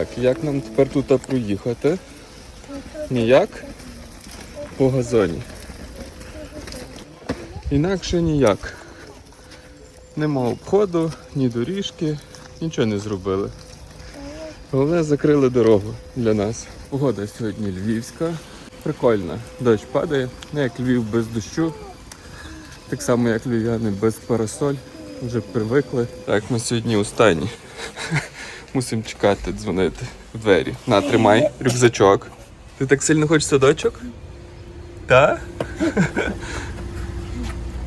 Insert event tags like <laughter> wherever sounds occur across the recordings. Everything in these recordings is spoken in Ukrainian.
Так, як нам тепер тут проїхати? Ніяк? По газоні. Інакше ніяк. Нема обходу, ні доріжки, нічого не зробили. Головне, закрили дорогу для нас. Погода сьогодні львівська. Прикольна. Дощ падає, не як Львів без дощу. Так само, як львів'яни без парасоль. Вже привикли. Так, ми сьогодні останні. Мусимо чекати, дзвонити в двері. На, тримай, рюкзачок. Ти так сильно хочеш садочок? Так? <laughs>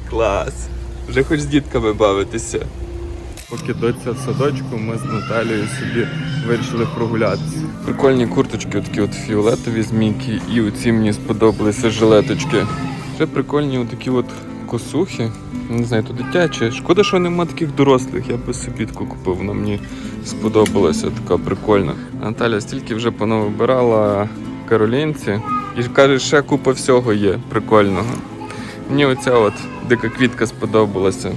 Клас. Вже хоч з дітками бавитися. Поки доця в садочку, ми з Наталією собі вирішили прогулятися. Прикольні курточки, такі от фіолетові змійки, і оці мені сподобалися жилеточки. Ще прикольні отакі от косухи. Не знаю, то дитячі. Шкода, що нема таких дорослих. Я би собі таку купив. Вона мені сподобалася, така прикольна. Наталя стільки вже понавибирала каролінці. І каже, ще купа всього є прикольного. Мені оця от дика квітка сподобалася.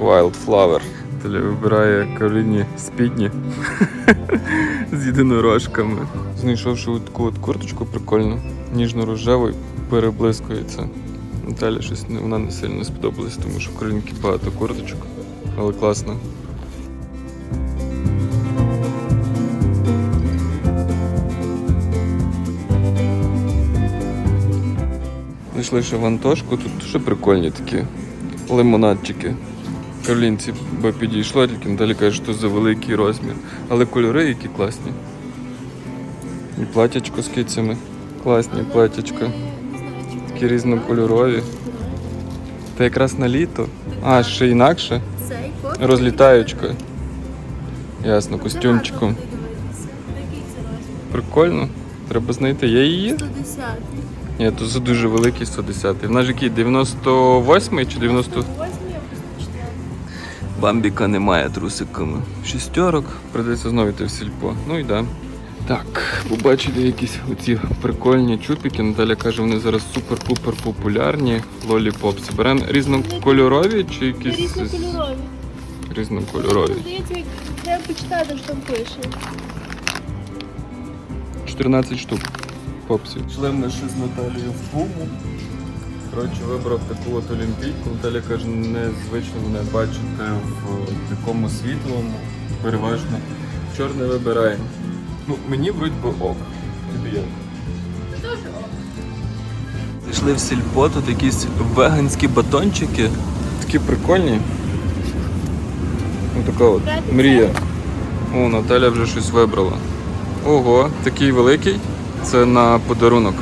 Wildflower. Таля вибирає Кароліні спідні <laughs> з єдинорожками. Знайшовши таку от курточку прикольну, ніжно-рожеву, переблискується. Наталі щось вона не сильно сподобалась, тому що в Каролінки багато курточок, але класно. Знайшли ще вантажку, тут дуже прикольні такі лимонадчики. Каролінці би підійшло, тільки Наталі каже, що за великий розмір. Але кольори які класні. І платячко з кицями. Класні платячка. Такі різнокольорові. Та якраз на літо. А, ще інакше. Розлітаючка. Ясно, костюмчиком. Прикольно. Треба знайти. Є її? 110. Ні, то за дуже великий 110. Вона ж який? 98 чи 90? 8 я. Бамбіка немає трусиками. Шістерок, придеться знову йти в сільпо. Ну і да. Так, побачили якісь оці прикольні чупіки. Наталя каже, вони зараз супер-пупер популярні. Лоліпопси. Беремо різнокольорові чи якісь Різнокольорові. різнокольорові? Здається, як треба почитати, що там пише. 14 штук попсів. Йшли ми ще з Наталією в пуму. Коротше, вибрав таку от олімпійку. Наталя каже, незвично мене бачити в такому світлому, переважно. Чорне вибираємо. Ну, мені вроді би ок. Тобі як? Дуже ок. Пішли в сільпо, тут якісь веганські батончики. Такі прикольні. Ось така от мрія. О, Наталя вже щось вибрала. Ого, такий великий. Це на подарунок.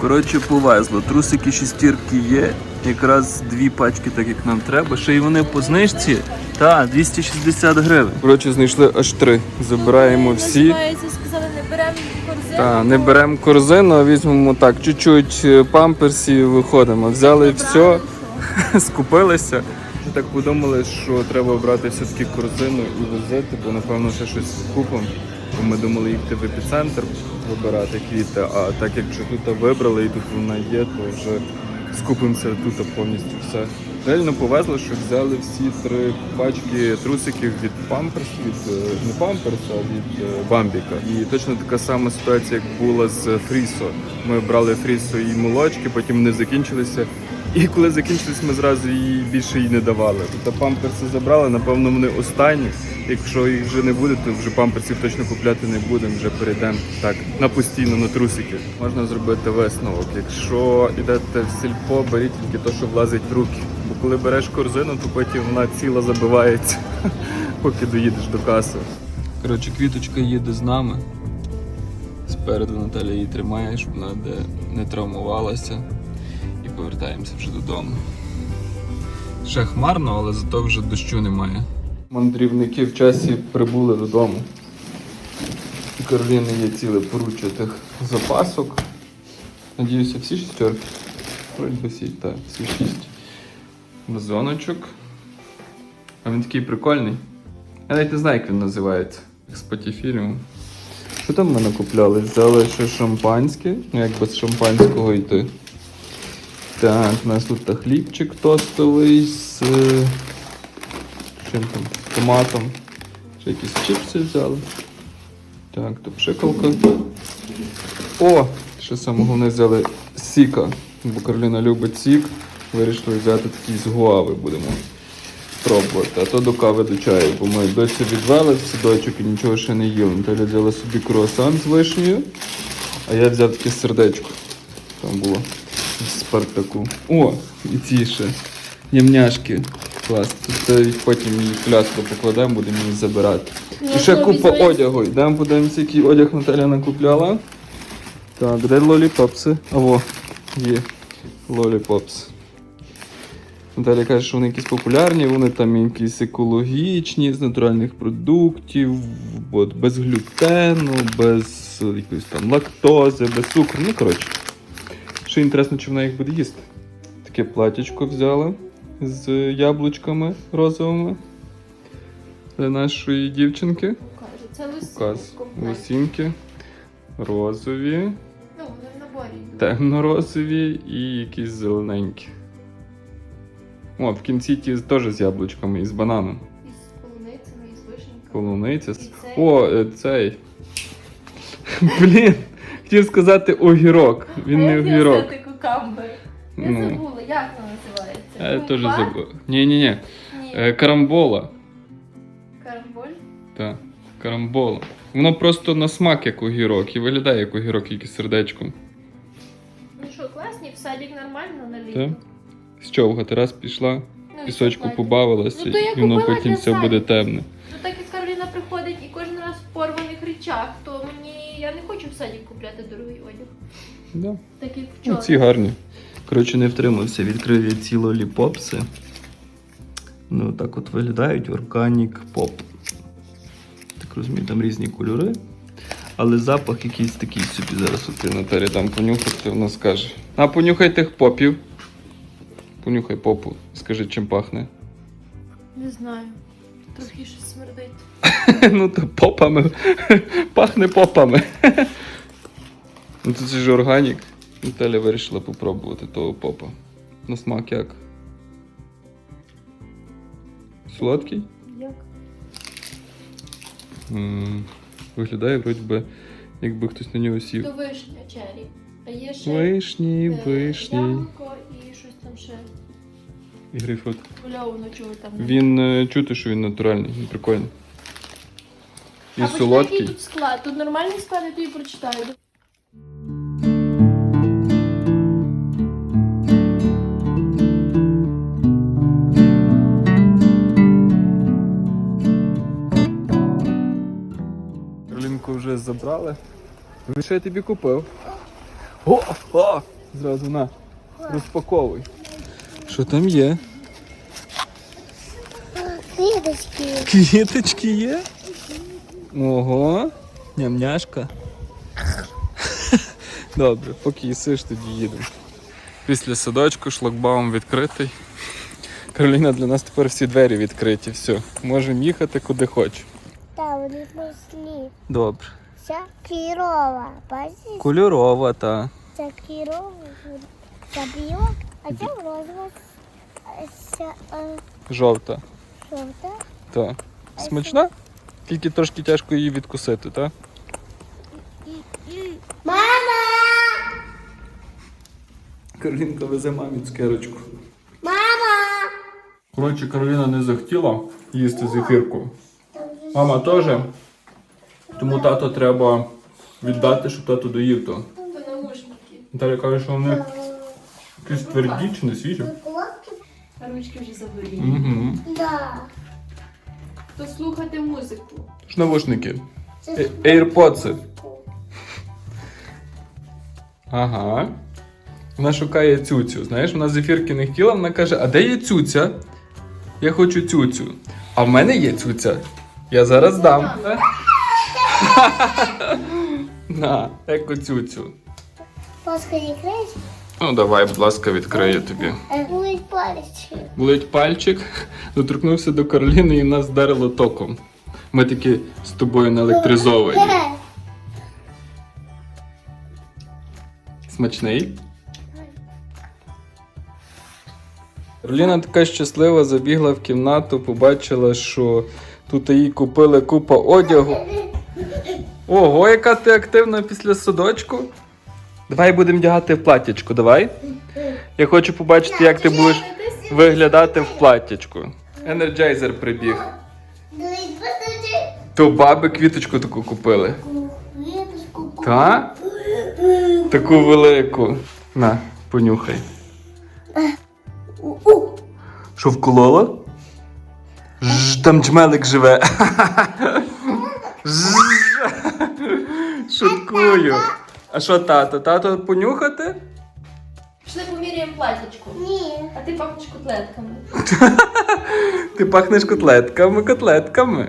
Коротше, повезло. Трусики шістірки є. Якраз дві пачки, так як нам треба. Ще й вони по знижці. Та, 260 гривень. Коротше, знайшли аж три. Забираємо всі. Називається, сказали, не беремо корзину. Та, не беремо корзину, а візьмемо так, чуть-чуть е, памперсів виходимо. Взяли все, <laughs> скупилися. Ми так подумали, що треба брати все-таки корзину і возити, бо напевно ще щось купимо. Бо ми думали їхати в епіцентр вибирати квіти, а так якщо тут вибрали і тут вона є, то вже скупимося тут повністю все. Реально повезло, що взяли всі три пачки трусиків від памперс, від е, не памперс, а від е, бамбіка. І точно така сама ситуація, як була з Фрісо. Ми брали Фрісо і молочки, потім вони закінчилися. І коли закінчились, ми зразу її більше їй не давали. Тобто памперси забрали, напевно, вони останні. Якщо їх вже не буде, то вже памперсів точно купляти не будемо, вже перейдемо так на постійно на трусики. Можна зробити висновок. Якщо йдете в сільпо, беріть тільки те, що влазить в руки. Бо коли береш корзину, то потім вона ціла забивається, <laughs> поки доїдеш до каси. Коротше, квіточка їде з нами. Спереду Наталя її тримає, щоб вона не травмувалася. Повертаємося вже додому. Ще хмарно, але зато вже дощу немає. Мандрівники в часі прибули додому. У Кароліни є ціле поруччя тих запасок. Надіюся, всі шістерки. Вроді всі, так, всі шість. Вазоночок. А він такий прикольний. Я навіть не знаю, як він називається. З. Що там ми накупляли? Взяли ще шампанське. Ну як без шампанського йти. Так, у нас тут хлібчик тостовий з е, чим там? Томатом. Ще якісь чипси взяли. Так, то пшикалка. О! Ще саме головне взяли сіка, бо Кароліна любить сік. Вирішили взяти такий з гуави будемо пробувати. А то до кави до чаю, бо ми досі відвели в садочок і нічого ще не їли. Наталя взяла собі круасан з вишнею, а я взяв таке сердечко. Там було Спартаку. О, і ці ще нямняшки. Клас. Тут е, потім її в пляшку покладемо, будемо її забирати. І ще купа одягу. Йдемо подивимося, який одяг Наталя накупляла. Так, де лоліпопси? А во, є лоліпопс. Наталя каже, що вони якісь популярні, вони там якісь екологічні, з натуральних продуктів, от, без глютену, без якоїсь там лактози, без цукру. Ну, коротше. Що інтересно, чи вона їх буде їсти. Таке платячко взяла з яблучками розовими для нашої дівчинки. Це лисі. Указ. Лосінки, розові, Ну, вони в наборі. темно-розові і якісь зелененькі. О, в кінці ті теж з яблучками і з бананом. І з полуницями, і з вишеньками. Полуниця. І цей. О, е, цей. <laughs> Блін, хотів сказати огірок. Він не огірок. взяти кукамбер? Я Ну. забула, як вона називається? Я теж забув. Ні-ні-ні. Ні. Е, Карамбола. Карамболь? Так, карамбола. Воно просто на смак як огірок і виглядає як огірок, тільки з сердечком. Ну що, класні, в садик нормально на літо. Так. З човгати раз пішла, Ну, і пісочку купати. побавилася, Ну, то я і воно купила потім все буде темне. Ну так як Кароліна приходить і кожен раз в порваних речах, то мені я не хочу в садик купляти дорогий одяг. Да. Так як Ну, вчора. ці гарні. Коротше, не втримався, відкрив я ці лоліпопси. Ну, так от виглядають Organic Pop. Так розумію, там різні кольори. Але запах якийсь такий собі зараз от Наталі там понюхати, вона скаже. А понюхай тих попів. Понюхай попу. Скажи, чим пахне. Не знаю. Трохи щось смердить. <laughs> ну то попами. <laughs> Пахне попами. <laughs> ну це ж органік. Наталя вирішила попробувати того попа. На смак як? Солодкий? Як? м виглядає, вроді би, якби хтось на нього сів. То вишня чері. А є ще Вишні, е, вишні. яблуко і щось там ще І грейпфрут. вольовано чого там. Він е, чути, що він натуральний, він прикольний. І а солодкий. тут склад? Тут нормальний склад, я тобі прочитаю. Каролінку вже забрали. Ви що я тобі купив? О, о! Зразу на. Розпаковуй. Що там є? Квіточки. Квіточки є? Ого, нямняшка. <laughs> Добре, поки їсиш, тоді їдемо. Після садочку шлагбаум відкритий. Кароліна для нас тепер всі двері відкриті. Все, можемо їхати куди хочемо. Та вони пішли. Добре. Ця кірова. Бачиш? Кольорова, та. Ця кірова. Ця біла, а ця розова. Е, Жовта. жовта. Та. Смачна? Тільки трошки тяжко її відкусити, так? Мама! Каролінка везе мамі цукерочку. Мама! Коротше, Кароліна не захотіла їсти зефірку. Мама теж. Тому тато треба віддати, щоб тато доїв то. То наушники. Наталя каже, що вони якісь тверді чи не свіжі. Ручки вже заболіли. Угу. Да. То слухати музику. Ж навушники. Е- AirPods. Ага. Вона шукає цюцю. Знаєш, вона зефірки не хотіла, вона каже, а де є цюця? Я хочу цюцю. А в мене є цюця. Я зараз дам. На, <laughs> еко цюцю. Ласка, не крич. Ну, давай, будь ласка, відкрию тобі. Е, Будуть палички. Болить пальчик, <laughs> доторкнувся до Кароліни і нас вдарило током. Ми такі з тобою наелектризовані. Смачний. Кароліна така щаслива, забігла в кімнату, побачила, що тут їй купили купа одягу. Ого, яка ти активна після садочку. Давай будемо вдягати в платтячку, давай. Я хочу побачити, як ти будеш виглядати в платтячку. Енерджайзер прибіг. То баби квіточку таку купили. Та? Таку велику. На, понюхай. Що вколола? Ж, там джмелик живе. <laughs> Шуткую. А що тато? Тато понюхати? Пішли поміряємо платічку. Ні. А ти пахнеш котлетками. <laughs> Ти пахнеш котлетками, котлетками.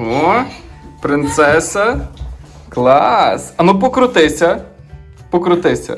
О, принцеса. Клас. А ну покрутися. Покрутися.